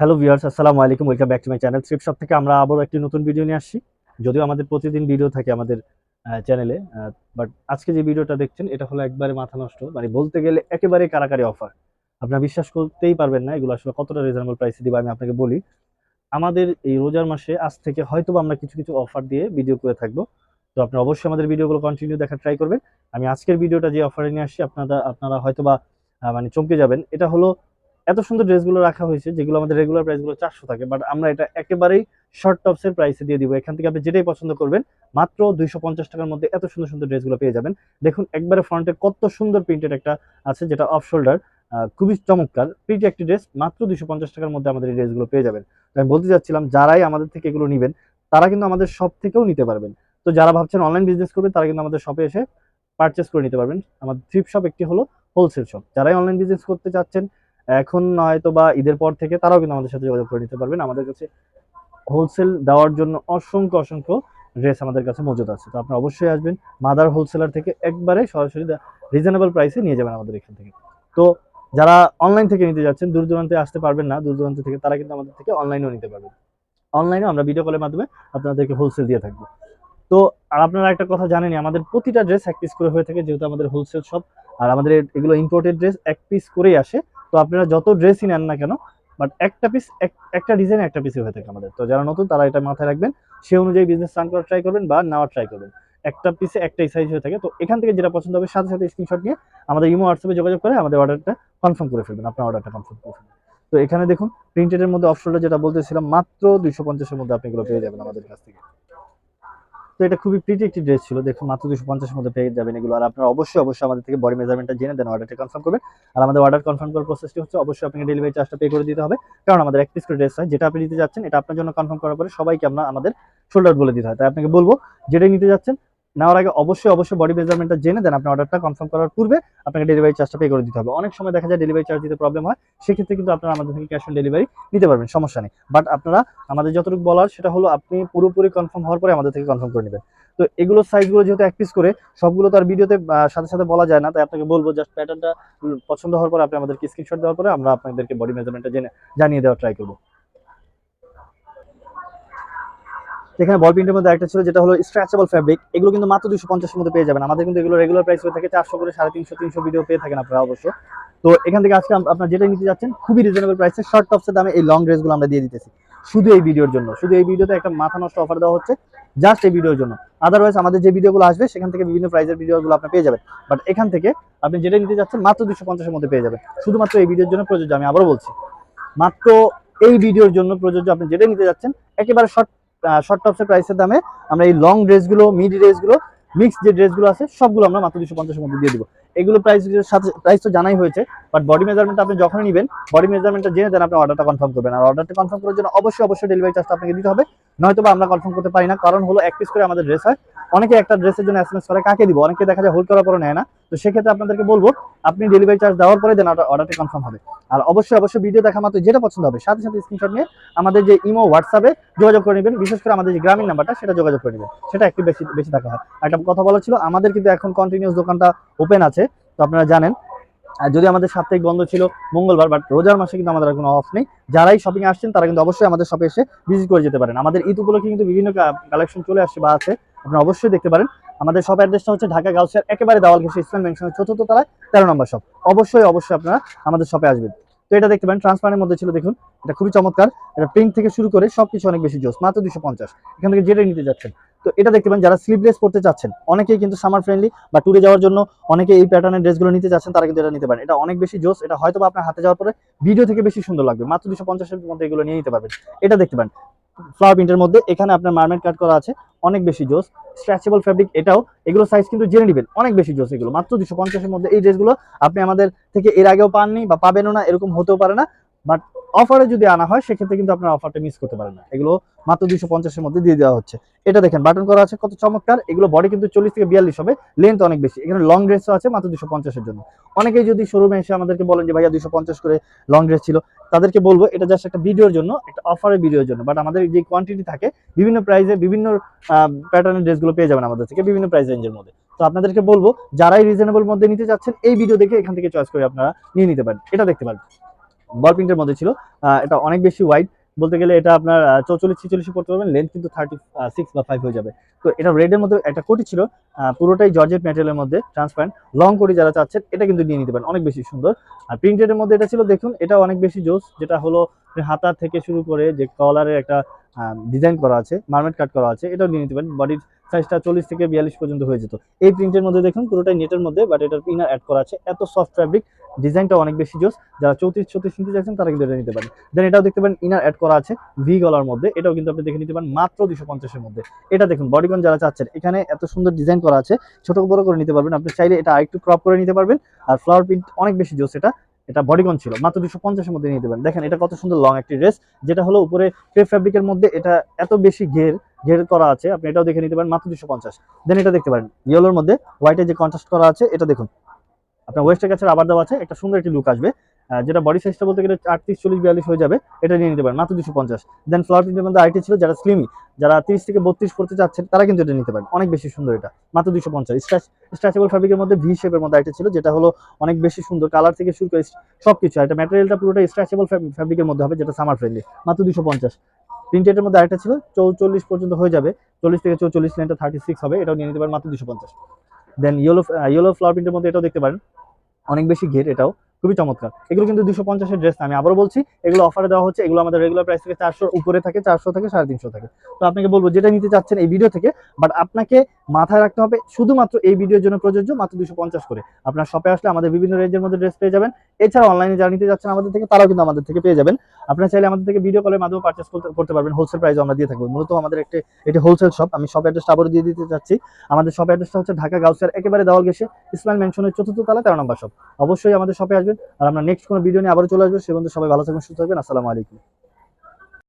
Hello viewers আসসালামু আলাইকুম welcome back to my channel Trip Shop থেকে আমরা আবারও একটি নতুন ভিডিও নিয়ে আসছি। যদিও আমাদের প্রতিদিন ভিডিও থাকে আমাদের চ্যানেলে বাট আজকে যে ভিডিওটা দেখছেন, এটা হলো একবারে মাথা নষ্ট। মানে বলতে গেলে একেবারে কারাকারি অফার আপনারা বিশ্বাস করতেই পারবেন না এগুলো আসলে কতটা রিজনেবল প্রাইসে দিব, আমি আপনাকে বলি। আমাদের এই রোজার মাসে আজ থেকে হয়তো আমরা কিছু কিছু অফার দিয়ে ভিডিও করে থাকব। তো আপনি অবশ্যই আমাদের ভিডিওগুলো কন্টিনিউ দেখার ট্রাই করবেন। আমি আজকের ভিডিওটা যে অফারে নিয়ে আসছি, আপনারা আপনারা হয়তো বা মানে চমকে যাবেন। এটা হলো এত সুন্দর ড্রেসগুলো রাখা হয়েছে, যেগুলো আমাদের রেগুলার প্রাইসগুলো চারশো থাকে বাট আমরা এটা একেবারেই শর্ট টপসের প্রাইসে দিয়ে দিব। এখান থেকে আপনি যেটাই পছন্দ করবেন, মাত্র দুইশো পঞ্চাশ টাকার মধ্যে এত সুন্দর সুন্দর ড্রেসগুলো পেয়ে যাবেন। দেখুন, একবারে ফ্রন্টে কত সুন্দর প্রিন্টেড একটা আছে, যেটা অফ শোল্ডার খুবই চমৎকার প্রিন্ট একটি ড্রেস মাত্র দুইশো পঞ্চাশ টাকার মধ্যে আমাদের এই ড্রেসগুলো পেয়ে যাবেন। আমি বলতে চাচ্ছিলাম, যারাই আমাদের থেকে এগুলো নেবেন, তারা কিন্তু আমাদের শপ থেকেও নিতে পারবেন। তো যারা ভাবছেন অনলাইন বিজনেস করবেন তারা কিন্তু আমাদের শপে এসে পারচেস করে নিতে পারবেন। আমাদের থ্রিপ শপ একটি হলো হোলসেল শপ যারাই অনলাইন বিজনেস করতে চাচ্ছেন এখন হয়তো বা ঈদের পর থেকে তারাও কিন্তু আমাদের সাথে যোগাযোগ করে নিতে পারবেন। আমাদের কাছে হোলসেল দেওয়ার জন্য অসংখ্য অসংখ্য ড্রেস আমাদের কাছে মজুদ আছে। তো আপনারা অবশ্যই আসবেন মাদার হোলসেলার থেকে একবারে সরাসরি রিজনেবল প্রাইসে নিয়ে যাবেন আমাদের এখান থেকে। তো যারা অনলাইন থেকে নিতে যাচ্ছেন, দূর দূরান্তে আসতে পারবেন না, দূর দূরান্ত থেকে তারা কিন্তু আমাদের থেকে অনলাইনেও নিতে পারবেন। অনলাইনে আমরা ভিডিও কলের মাধ্যমে আপনাদেরকে হোলসেল দিয়ে থাকব। তো আর আপনারা একটা কথা জানেনই, আমাদের প্রতিটা ড্রেস এক পিস করে হয়ে থাকে, যেহেতু আমাদের হোলসেল শপ আর আমাদের এগুলো ইম্পোর্টেড ড্রেস এক পিস করেই আসে। তো আপনারা যত ড্রেসই নেন না কেন বাট একটা পিস একটা ডিজাইন একটা পিসই হয়ে থাকে আমাদের। তো যারা নতুন, তারা এটা মাথায় রাখবেন, সে অনুযায়ী বিজনেস রান করার ট্রাই করবেন বা নেওয়ার ট্রাই করবেন। একটা পিসে একটাই সাইজ হয়ে থাকে। তো এখান থেকে যেটা পছন্দ হবে, সাথে সাথে স্ক্রিনশট নিয়ে আমাদের ইমো হোয়াটসঅ্যাপে যোগাযোগ করে আমাদের অর্ডারটা কনফার্ম করে ফেলবেন, আপনার অর্ডারটা কনফার্ম করে ফেলবেন। তো এখানে দেখুন প্রিন্টেডের মধ্যে অপশনটা যেটা বলতেছিলাম, মাত্র দুইশো পঞ্চাশের মধ্যে আপনি এগুলো পেয়ে যাবেন আমাদের কাছ থেকে। তো এটা খুবই প্রিটি একটি ড্রেস ছিল। দেখুন, মাত্র দুশো পঞ্চাশের মধ্যে পেয়ে যাবেন এগুলো। আর আপনারা অবশ্যই অবশ্যই আমাদের থেকে বডি মেজারমেন্টটা জেনে দেন অর্ডারটা কনফার্ম করবেন। আর আমাদের অর্ডার কনফার্ম করার প্রসেসটি হচ্ছে, অবশ্যই আপনাকে ডেলিভারি চার্জটা পে করে দিতে হবে। কারণ আমাদের এক পিস করে ড্রেস হয়, যেটা আপনি নিতে যাচ্ছেন, এটা আপনার জন্য কনফার্ম করার পরে সবাইকে আমরা আমাদের শোল্ডার বলে দিতে হয়। তাই আপনাকে বলব, যেটাই নিতে যাচ্ছেন নেওয়ার আগে অবশ্যই অবশ্যই বডি মেজারমেন্টটা জেনে দেন। আপনি অর্ডারটা কনফার্ম করার পূর্বে আপনাকে ডেলিভারি চার্জটা পে করে দিতে হবে। অনেক সময় দেখা যায় ডেলিভারি চার্জ দিতে প্রবলেম হয়, সেক্ষেত্রে কিন্তু আপনারা আমাদের থেকে ক্যাশ অন ডেলিভারি নিতে পারবেন, সমস্যা নেই। বাট আপনারা আমাদের যতটুকু বলার সেটা হলো আপনি পুরোপুরি কনফার্ম হওয়ার পরে আমাদের থেকে কনফার্ম করে নেবেন। তো এগুলো সাইজগুলো যেহেতু এক পিস করে, সবগুলো তো আর ভিডিওতে সাথে সাথে বলা যায় না। তাই আপনাকে বলব জাস্ট প্যাটার্নটা পছন্দ হওয়ার পরে আপনি আমাদেরকে স্ক্রিনশট দেওয়ার পরে আমরা আপনাদেরকে বডি মেজারমেন্টটা জেনে, জানিয়ে দেওয়ার ট্রাই করব। এখানে বল প্রিন্টের মধ্যে একটা ছিল, যেটা হলো স্ট্রেচেবল ফ্যাব্রিক এগুলো কিন্তু মাত্র দুশো পঞ্চাশের মধ্যে পেয়ে যাবেন। আমাদের কিন্তু এগুলো রেগুলার প্রাইস হয়ে থাকে চারশো করে, সাড়ে তিনশো তিনশো ভিডিও পেয়ে থাকেন আপনারা অবশ্য। তো এখান থেকে আজকে আপনার যেটা নিতে যাচ্ছেন, খুবই রিজনেবল প্রাইসে শর্ট টপসের দামে এই লং ড্রেসগুলো আমরা দিয়ে দিতেছি। শুধু এই ভিডিওর জন্য, শুধু এই ভিডিওতে একটা মাথা নষ্ট অফার দেওয়া হচ্ছে জাস্ট এই ভিডিওর জন্য। আদারওয়াইজ আমাদের যে ভিডিওগুলো আসবে, সেখান থেকে বিভিন্ন প্রাইজের ভিডিওগুলো আপনি পেয়ে যাবেন। বাট এখান থেকে আপনি যেটা নিতে যাচ্ছেন, মাত্র দুশো পঞ্চাশের মধ্যে পেয়ে যাবেন। শুধুমাত্র এই ভিডিওর জন্য প্রযোজ্য, আমি আবারও বলছি। মাত্র এই ভিডিওর জন্য প্রযোজ্য আপনি যেটা নিতে যাচ্ছেন, একেবারে শর্ট শর্ট টপসের প্রাইসের দামে আমরা এই লং ড্রেসগুলো মিড ড্রেসগুলো মিক্স যে ড্রেসগুলো আছে, সবগুলো আমরা মাত্র দুশো পঞ্চাশের মধ্যে দিয়ে দিব। এগুলো প্রাইস সাথে প্রাইস তো জানাই হয়েছে বাট বডি মেজারমেন্ট আপনি যখনই নেবেন বডি মেজারমেন্টটা জেনে দেন, আপনি অর্ডারটা কনফার্ম করবেন। আর অর্ডারটা কনফার্ম করার জন্য অবশ্যই অবশ্যই ডেলিভারি চার্জটা আপনাকে দিতে হবে। নয়তো বা আমরা কনফার্ম করতে পারি না। কারণ হলো এক পিস করে আমাদের ড্রেস হয়। অনেকে একটা ড্রেসের জন্য এসএমএস করে, কাকে দিব? অনেকে দেখা যায় হোল্ড করার পরে নেয় না। তো সেক্ষেত্রে আপনাদেরকে বলব, আপনি ডেলিভারি চার্জ দেওয়ার পরে দেন অর্ডারটা কনফার্ম হবে। আর অবশ্যই অবশ্যই ভিডিও দেখা মাত্র যেটা পছন্দ হবে, সাথে সাথে স্ক্রিনশট নিয়ে আমাদের যে ইমো হোয়াটসঅ্যাপে যোগাযোগ করে নেবেন। বিশেষ করে আমাদের যে গ্রামীণ নাম্বারটা, সেটা যোগাযোগ করে নেবেন। সেটা একটু বেশি বেশি টাকা হয়। একটা কথা বলা ছিল, আমাদের কিন্তু এখন কন্টিনিউস দোকানটা ওপেন আছে। তো আপনারা জানেন যদি আমাদের সাপ্তাহিক বন্ধ ছিল মঙ্গলবার বাট রোজার মাসে কিন্তু আমাদের কোনো অফ নেই। যারাই শপিং আসছেন, তারা কিন্তু অবশ্যই আমাদের শপে এসে ভিজিট করে যেতে পারেন। আমাদের ঈদ উপলক্ষে কিন্তু বিভিন্ন কালেকশন চলে আসছে বা আছে। আপনারা অবশ্যই দেখতে পারেন। আমাদের শপ অ্যাড্রেসটা হচ্ছে ঢাকা গাউসিয়ার একেবারে দেওয়াল ঘেসে ইসলাম মেনশনের চতুর্থ তলায় তেরো নম্বর শপ অবশ্যই অবশ্যই আপনারা আমাদের শপে আসবেন। তো এটা দেখতে পারেন ট্রান্সপারেন্টের মধ্যে ছিল, দেখুন। এটা খুবই চমৎকার। এটা প্রিন্ট থেকে শুরু করে সবকিছু অনেক বেশি জোস, মাত্র দুশো পঞ্চাশ। এখান থেকে যেটাই নিতে যাচ্ছেন তো এটা দেখতে পারেন যারা স্লিভলেস পড়তে চাচ্ছেন, অনেকেই কিন্তু সামার ফ্রেন্ডলি বা ট্যুরে যাওয়ার জন্য অনেকে এই প্যাটার্নের ড্রেসগুলো নিতে যাচ্ছেন তারা কিন্তু এটা নিতে পারেন। এটা অনেক বেশি জোস, এটা হয়তো আপনার হাতে যাওয়ার পরে ভিডিও থেকে বেশি সুন্দর লাগবে। মাত্র দুশো পঞ্চাশের মধ্যে এগুলো নিয়ে নিতে পারবেন। এটা দেখতে পারেন ফ্লাওয়ার প্রিন্টের মধ্যে, এখানে আপনার মার্মেট কাট করা আছে, অনেক বেশি জোস। স্ট্রেচেবল ফ্যাব্রিক এটাও, এগুলো সাইজ কিন্তু জেনে নেবেন, অনেক বেশি জোস এগুলো। মাত্র দুশো পঞ্চাশের মধ্যে এই ড্রেসগুলো আপনি আমাদের থেকে এর আগেও পাননি বা পাবেনও না, এরকম হতেও পারে না। বাট অফারে যদি আনা হয়, সেক্ষেত্রে কিন্তু আপনার অফারটা মিস করতে পারেন না। এগুলো মাত্র দুশো পঞ্চাশের মধ্যে দিয়ে দেওয়া হচ্ছে। এটা দেখেন বাটন করা আছে, কত চমৎকার। এগুলো বডি কিন্তু চল্লিশ থেকে বিয়াল্লিশ হবে লেন্থ অনেক বেশি। এখানে লং ড্রেসও আছে, মাত্র দুশো পঞ্চাশের জন্য। অনেকেই যদি শোরুমে এসে আমাদেরকে বলেন যে, ভাইয়া দুশো পঞ্চাশ করে লং ড্রেস ছিল, তাদেরকে বলব, এটা জাস্ট একটা ভিডিওর জন্য, একটা অফারের ভিডিওর জন্য। বাট আমাদের যে কোয়ান্টিটি থাকে, বিভিন্ন প্রাইসে বিভিন্ন প্যাটার্নের ড্রেসগুলো পেয়ে যাবেন আমাদের থেকে বিভিন্ন প্রাইস রেঞ্জের মধ্যে। তো আপনাদেরকে বলব, যারাই রিজনেবল মধ্যে নিতে চাচ্ছেন, এই ভিডিও দেখে এখান থেকে চয়েস করে আপনারা নিয়ে নিতে পারেন। এটা দেখতে পারেন। বল প্রিন্টের মধ্যে ছিল। এটা অনেক বেশি ওয়াইড বলতে গেলে এটা আপনার চৌচল্লিশ ছিচল্লিশে পড়তে পারবেন। লেন্থ কিন্তু থার্টি সিক্স বা ফাইভ হয়ে যাবে। তো এটা রেডের মধ্যে একটা কোটি ছিল। পুরোটাই জর্জেট ম্যাটেরিয়ালের মধ্যে ট্রান্সপারেন্ট লং কোটি যারা চাচ্ছেন এটা কিন্তু নিয়ে নিতে পারেন। অনেক বেশি সুন্দর। আর প্রিন্টেডের মধ্যে এটা ছিল, দেখুন এটা অনেক বেশি জোস। যেটা হলো হাতা থেকে শুরু করে যে কলারের একটা ডিজাইন করা আছে মার্মেট কাট করা আছে, এটাও নিয়ে নিতে পারেন। বডির সাইজটা চল্লিশ থেকে বিয়াল্লিশ পর্যন্ত হয়ে যেত। এই প্রিন্টের মধ্যে দেখুন, পুরোটাই নেটের মধ্যে বাট এটার ইনার অ্যাড করা আছে। এত সফট ফ্যাব্রিক ডিজাইনটা অনেক বেশি জোস। যারা চৌত্রিশ, ছত্রিশ নিতে চাচ্ছেন তারা কিন্তু এটা নিতে পারেন। দেন এটাও দেখতে পারেন ইনার অ্যাড করা আছে ভি গলার মধ্যে। এটাও কিন্তু আপনি দেখে নিতে পারেন, মাত্র দুশো পঞ্চাশের মধ্যে। এটা দেখুন বডিকন যারা চাচ্ছেন, এখানে এত সুন্দর ডিজাইন করা আছে। ছোট বড় করে নিতে পারবেন। আপনি চাইলে এটা আরেকটু ক্রপ করে নিতে পারবেন। আর ফ্লাওয়ার প্রিন্ট অনেক বেশি জোস এটা। এটা বডিগন ছিল। মাত্র দুশো পঞ্চাশের মধ্যে নিয়ে দেবেন দেখেন, এটা কত সুন্দর লং একটি ড্রেস যেটা হলো উপরে পে ফ্যাব্রিকের মধ্যে এটা এত বেশি ঘের ঘের করা আছে, আপনি এটাও দেখে নিতে পারেন, মাত্র দুশো পঞ্চাশ। দেন এটা দেখতে পারেন ইয়েলোর মধ্যে হোয়াইটে যে কন্ট্রাস্ট করা আছে, এটা দেখুন। আপনার ওয়েস্টের কাছে আবার দেওয়া আছে, একটা সুন্দর একটি লুক আসবে। যেটা বডি সাইজটা বলতে গেলে আটত্রিশ, চল্লিশ, বিয়াল্লিশ হয়ে যাবে, এটা নিয়ে নিতে পারেন, মাত্র দুশো পঞ্চাশ। দেন ফ্লাওয়ার প্রিন্টের মধ্যে আইটি ছিল, যারা স্লিমি যারা তিরিশ থেকে বত্রিশ পড়তে চাচ্ছেন, তারা কিন্তু এটা নিতে পারেন। অনেক বেশি সুন্দর এটা, মাত্র দুশো পঞ্চাশ। স্ট্রাচ স্ট্রেচেবল ফ্যাব্রিকের মধ্যে ভি শেপের মধ্যে আইটি ছিল, যেটা হলো অনেক বেশি সুন্দর কালার থেকে শুরু করে সব কিছু এটা ম্যাটেরিয়ালটা পুরোটা স্ট্রেচেবল ফ্যাব্রিকের মধ্যে হবে, যেটা সামার ফ্রেন্ডলি মাত্র দুশো পঞ্চাশ। প্রিন্টেডের মধ্যে আরেকটা ছিল, চৌচল্লিশ পর্যন্ত হয়ে যাবে, চল্লিশ থেকে চৌচল্লিশ লাইনটা থার্টি সিক্স হবে, এটাও নিয়ে নিতে পারেন, মাত্র দুশো পঞ্চাশ। দেন ইয়েলো ইয়েলো ফ্লাওয়ার প্রিন্টের মধ্যে এটাও দেখতে পারেন, অনেক বেশি ঘের এটাও। খুবই চমৎকার। এগুলো কিন্তু দুশো পঞ্চাশের ড্রেস আমি আবারও বলছি, এগুলো অফারে দেওয়া হচ্ছে, এগুলো আমাদের রেগুলার প্রাইস থেকে চারশোর উপরে থাকে, চারশো থেকে সাড়ে তিনশো থাকে। তো আপনাকে বলব, যেটা নিতে চাচ্ছেন এই ভিডিও থেকে বাট আপনাকে মাথায় রাখতে হবে, শুধুমাত্র এই ভিডিওর জন্য প্রযোজ্য মাত্র দুশো পঞ্চাশ করে। আপনার শপে আসলে আমাদের বিভিন্ন রেঞ্জের মধ্যে ড্রেস পেয়ে যাবেন। এছাড়া অনলাইনে যারা নিতে যাচ্ছেন আমাদের থেকে, তারাও কিন্তু আমাদের থেকে পেয়ে যাবেন। আপনারা চাইলে আমাদের থেকে ভিডিও কলের মাধ্যমে পারচেস করতে পারবেন। হোলসেল প্রাইসে আমরা দিয়ে থাকব। মূলত আমাদের একটি, এটি হোলসেল শপ আমি শপ অ্যাড্রেসটা আবারও দিয়ে দিতে চাচ্ছি। আমাদের শপ অ্যাড্রেসটা হচ্ছে ঢাকা গাউসিয়ার, একেবারে দেওয়াল গেছে ইসমাইল মেনশনের চতুর্থ তলা তেরো নম্বর শপ অবশ্যই আমাদের শপে আর আমরা নেক্সট কোনো ভিডিও নিয়ে আবারও চলে আসব। সে পর্যন্ত সবাই ভালো থাকবেন, সুস্থ থাকবেন। আসসালামু আলাইকুম।